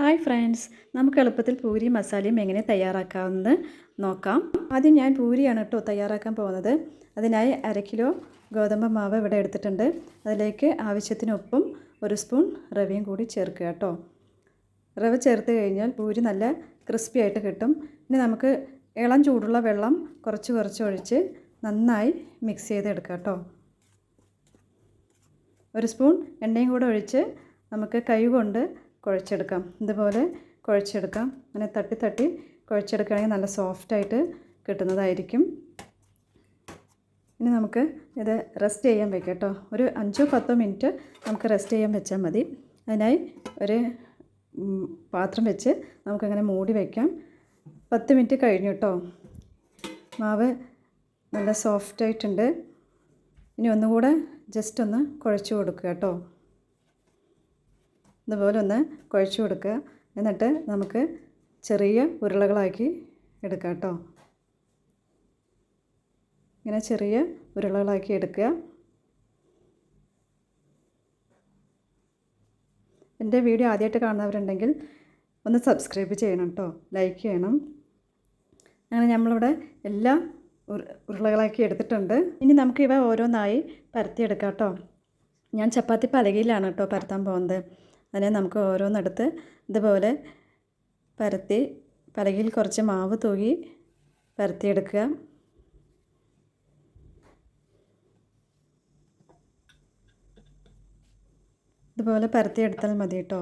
Hi friends നമുക്ക് എളുപ്പത്തിൽ പൂരി മസാലയും എങ്ങനെ തയ്യാറാക്കാമെന്ന് നോക്കാം. ആദ്യം ഞാൻ പൂരിയാണ് കേട്ടോ തയ്യാറാക്കാൻ പോകുന്നത്. അതിനായി അര കിലോ ഗോതമ്പ് മാവ് ഇവിടെ എടുത്തിട്ടുണ്ട്. അതിലേക്ക് ആവശ്യത്തിന് ഉപ്പും ഒരു സ്പൂൺ റവയും കൂടി ചേർക്കുക കേട്ടോ. റവ ചേർത്ത് കഴിഞ്ഞാൽ പൂരി നല്ല ക്രിസ്പി ആയിട്ട് കിട്ടും. ഇനി നമുക്ക് ഇളം ചൂടുള്ള വെള്ളം കുറച്ച് കുറച്ച് ഒഴിച്ച് നന്നായി മിക്സ് ചെയ്തെടുക്കാം കേട്ടോ. ഒരു സ്പൂൺ എണ്ണയും കൂടെ ഒഴിച്ച് നമുക്ക് കൈ കൊണ്ട് കുഴച്ചെടുക്കാം. ഇതുപോലെ കുഴച്ചെടുക്കാം. അങ്ങനെ തട്ടി തട്ടി കുഴച്ചെടുക്കുകയാണെങ്കിൽ നല്ല സോഫ്റ്റായിട്ട് കിട്ടുന്നതായിരിക്കും. ഇനി നമുക്ക് ഇത് റെസ്റ്റ് ചെയ്യാൻ വെക്കാം കേട്ടോ. ഒരു അഞ്ചോ പത്തോ മിനിറ്റ് നമുക്ക് റെസ്റ്റ് ചെയ്യാൻ വെച്ചാൽ മതി. അതിനായി ഒരു പാത്രം വെച്ച് നമുക്കങ്ങനെ മൂടി വയ്ക്കാം പത്ത് മിനിറ്റ് കഴിഞ്ഞു കേട്ടോ. മാവ് നല്ല സോഫ്റ്റായിട്ടുണ്ട് ഇനി ഒന്നുകൂടെ ജസ്റ്റ് ഒന്ന് കുഴച്ച് കൊടുക്കുക കേട്ടോ. ഇതുപോലെ ഒന്ന് കുഴച്ച് കൊടുക്കുക. എന്നിട്ട് നമുക്ക് ചെറിയ ഉരുളകളാക്കി എടുക്കാം കേട്ടോ. ഇങ്ങനെ ചെറിയ ഉരുളകളാക്കി എടുക്കുക. എന്റെ വീഡിയോ ആദ്യമായിട്ട് കാണുന്നവരുണ്ടെങ്കിൽ ഒന്ന് സബ്സ്ക്രൈബ് ചെയ്യണം കേട്ടോ. ലൈക്ക് ചെയ്യണം. അങ്ങനെ നമ്മളിവിടെ എല്ലാ ഉരുളകളാക്കി എടുത്തിട്ടുണ്ട്. ഇനി നമുക്ക് ഇവ ഓരോന്നായി പരത്തിയെടുക്കാം കേട്ടോ. ഞാൻ ചപ്പാത്തി പലകയിലാണ് കേട്ടോ പരത്താൻ പോകുന്നത്. അതിനെ നമുക്ക് ഓരോന്നെടുത്ത് ഇതുപോലെ പരത്തി പലകയിൽ കുറച്ച് മാവ് തൂകി പരത്തിയെടുക്കുക. ഇതുപോലെ പരത്തിയെടുത്താൽ മതി കേട്ടോ.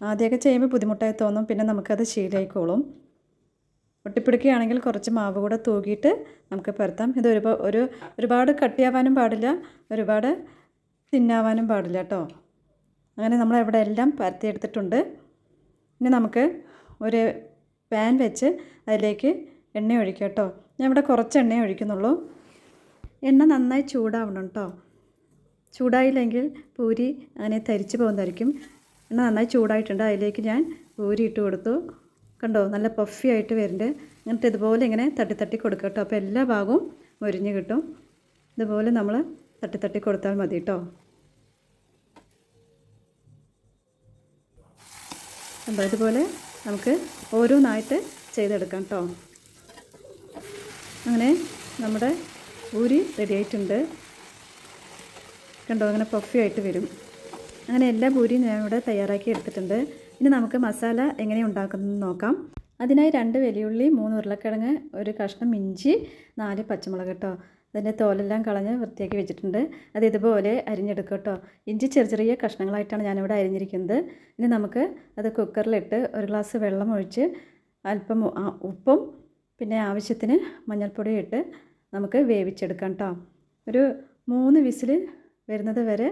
ആദ്യമൊക്കെ ചെയ്യുമ്പോൾ ബുദ്ധിമുട്ടായി തോന്നും പിന്നെ നമുക്കത് ശീലമായിക്കോളും ഒട്ടിപ്പിടിക്കുകയാണെങ്കിൽ കുറച്ച് മാവ് കൂടെ തൂകിയിട്ട് നമുക്ക് പരത്താം. ഇത് ഒരു ഒരു ഒരുപാട് കട്ടിയാവാനും പാടില്ല. ഒരുപാട് തിന്നാവാനും പാടില്ല കേട്ടോ. അങ്ങനെ നമ്മൾ ഇവിടെ എല്ലാം പരത്തിയെടുത്തിട്ടുണ്ട് ഇനി നമുക്ക് ഒരു പാൻ വെച്ച് അതിലേക്ക് എണ്ണ ഒഴിക്കുക കേട്ടോ. ഞാൻ ഇവിടെ കുറച്ച് എണ്ണ ഒഴിക്കുന്നുള്ളൂ. എണ്ണ നന്നായി ചൂടാവണം കേട്ടോ. ചൂടായില്ലെങ്കിൽ പൂരി അങ്ങനെ തരിച്ചു പോകുന്നതായിരിക്കും. എണ്ണ നന്നായി ചൂടായിട്ടുണ്ട്. അതിലേക്ക് ഞാൻ പൂരി ഇട്ട് കൊടുത്തു. കണ്ടോ? നല്ല പഫി ആയിട്ട് വരുന്നുണ്ട്. എന്നിട്ട് ഇതുപോലെ ഇങ്ങനെ തട്ടി തട്ടി കൊടുക്കുക കേട്ടോ. അപ്പോൾ എല്ലാ ഭാഗവും മുരിഞ്ഞ് കിട്ടും. ഇതുപോലെ നമ്മൾ തട്ടി തട്ടി കൊടുത്താൽ മതി കേട്ടോ അപ്പോൾ ഇതുപോലെ നമുക്ക് ഓരോന്നായിട്ട് ചെയ്തെടുക്കാം കേട്ടോ അങ്ങനെ നമ്മുടെ ഊരി റെഡിയായിട്ടുണ്ട് കണ്ടോ അങ്ങനെ പഫി ആയിട്ട് വരും. അങ്ങനെ എല്ലാ പൂരിയും ഞാനിവിടെ തയ്യാറാക്കി എടുത്തിട്ടുണ്ട്. ഇനി നമുക്ക് മസാല എങ്ങനെ ഉണ്ടാക്കുന്നത് നോക്കാം. അതിനായി രണ്ട് വലിയുള്ളി മൂന്ന് ഉരുളക്കിഴങ്ങ് ഒരു കഷ്ണം ഇഞ്ചി നാല് പച്ചമുളക് കേട്ടോ അതിന്റെ തോലെല്ലാം കളഞ്ഞ് വൃത്തിയാക്കി വെച്ചിട്ടുണ്ട്. അത് ഇതുപോലെ അരിഞ്ഞെടുക്കുക കേട്ടോ. ഇഞ്ചി ചെറിയ ചെറിയ കഷ്ണങ്ങളായിട്ടാണ് ഞാനിവിടെ അരിഞ്ഞിരിക്കുന്നത്. ഇനി നമുക്ക് അത് കുക്കറിലിട്ട് ഒരു ഗ്ലാസ് വെള്ളം ഒഴിച്ച് അല്പം ഉപ്പും പിന്നെ ആവശ്യത്തിന് മഞ്ഞൾപ്പൊടി ഇട്ട് നമുക്ക് വേവിച്ചെടുക്കാം കേട്ടോ. ഒരു മൂന്ന് വിസിൽ വരുന്നത് വരെ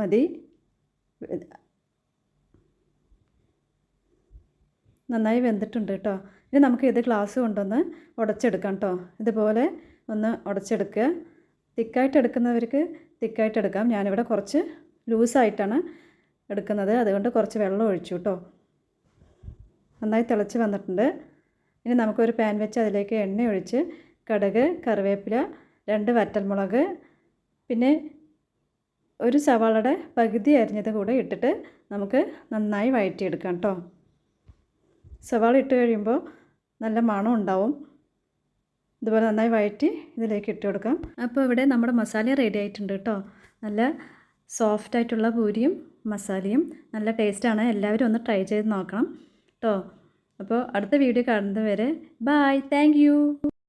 മതി. നന്നായി വെന്തിട്ടുണ്ട് കേട്ടോ. ഇനി നമുക്ക് ഇത് ഗ്ലാസ് കൊണ്ടൊന്ന് ഉടച്ചെടുക്കാം കേട്ടോ. ഇതുപോലെ ഒന്ന് ഉടച്ചെടുക്കുക. തിക്കായിട്ട് എടുക്കുന്നവർക്ക് തിക്കായിട്ട് എടുക്കാം. ഞാനിവിടെ കുറച്ച് ലൂസായിട്ടാണ് എടുക്കുന്നത്. അതുകൊണ്ട് കുറച്ച് വെള്ളം ഒഴിച്ചു കേട്ടോ. നന്നായി തിളച്ച് വന്നിട്ടുണ്ട്. ഇനി നമുക്കൊരു പാൻ വെച്ച് അതിലേക്ക് എണ്ണ ഒഴിച്ച് കടുക് കറിവേപ്പില രണ്ട് വറ്റൽമുളക് പിന്നെ ഒരു സവാളയുടെ പകുതി അരിഞ്ഞത് കൂടെ ഇട്ടിട്ട് നമുക്ക് നന്നായി വഴറ്റിയെടുക്കാം കേട്ടോ. സവാള ഇട്ട് കഴിയുമ്പോൾ നല്ല മണം ഉണ്ടാവും ഇതുപോലെ നന്നായി വഴറ്റി ഇതിലേക്ക് ഇട്ട് കൊടുക്കാം. അപ്പോൾ ഇവിടെ നമ്മുടെ മസാല റെഡി ആയിട്ടുണ്ട് കേട്ടോ. നല്ല സോഫ്റ്റ് ആയിട്ടുള്ള പൂരിയും മസാലയും നല്ല ടേസ്റ്റാണ് എല്ലാവരും ഒന്ന് ട്രൈ ചെയ്ത് നോക്കണം കേട്ടോ. അപ്പോൾ അടുത്ത വീഡിയോ കാണുന്നത് വരെ ബായ് താങ്ക്